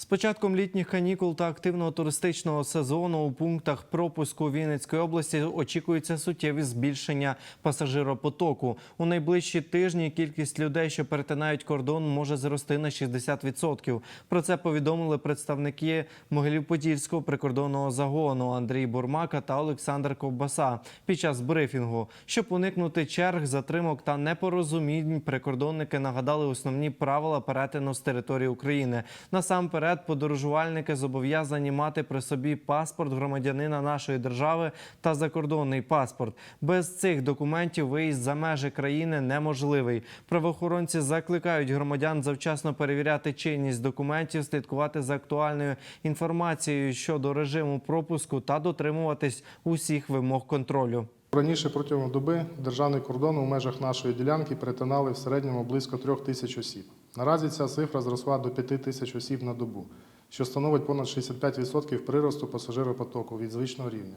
З початком літніх канікул та активного туристичного сезону у пунктах пропуску Вінницької області очікується суттєве збільшення пасажиропотоку. У найближчі тижні кількість людей, що перетинають кордон, може зрости на 60%. Про це повідомили представники Могилів-Подільського прикордонного загону Андрій Бурмака та Олександр Ковбаса під час брифінгу. Щоб уникнути черг, затримок та непорозумінь, прикордонники нагадали основні правила перетину з території України. Насамперед, подорожувальники зобов'язані мати при собі паспорт громадянина нашої держави та закордонний паспорт. Без цих документів виїзд за межі країни неможливий. Правоохоронці закликають громадян завчасно перевіряти чинність документів, слідкувати за актуальною інформацією щодо режиму пропуску та дотримуватись усіх вимог контролю. Раніше протягом доби державний кордон у межах нашої ділянки перетинали в середньому близько трьох тисяч осіб. Наразі ця цифра зросла до 5 тисяч осіб на добу, що становить понад 65% приросту пасажиропотоку від звичного рівня.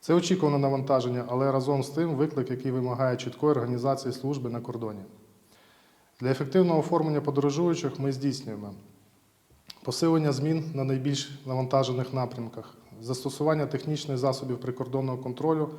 Це очікуване навантаження, але разом з тим виклик, який вимагає чіткої організації служби на кордоні. Для ефективного оформлення подорожуючих ми здійснюємо посилення змін на найбільш навантажених напрямках, застосування технічних засобів прикордонного контролю,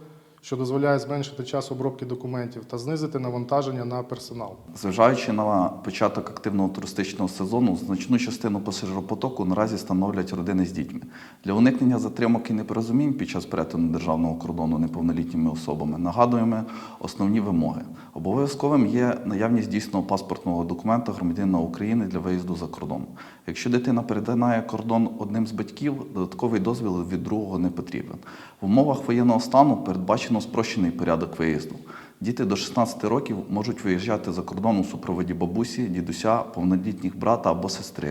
що дозволяє зменшити час обробки документів та знизити навантаження на персонал. Зважаючи на початок активного туристичного сезону, значну частину пасажиропотоку наразі становлять родини з дітьми. Для уникнення затримок і непорозумінь під час перетину державного кордону неповнолітніми особами нагадуємо основні вимоги. Обов'язковим є наявність дійсного паспортного документа громадянина України для виїзду за кордон. Якщо дитина перетинає кордон одним з батьків, додатковий дозвіл від другого не потрібен. В умовах воєнного стану передбачено спрощений порядок виїзду. Діти до 16 років можуть виїжджати за кордон у супроводі бабусі, дідуся, повнолітніх брата або сестри,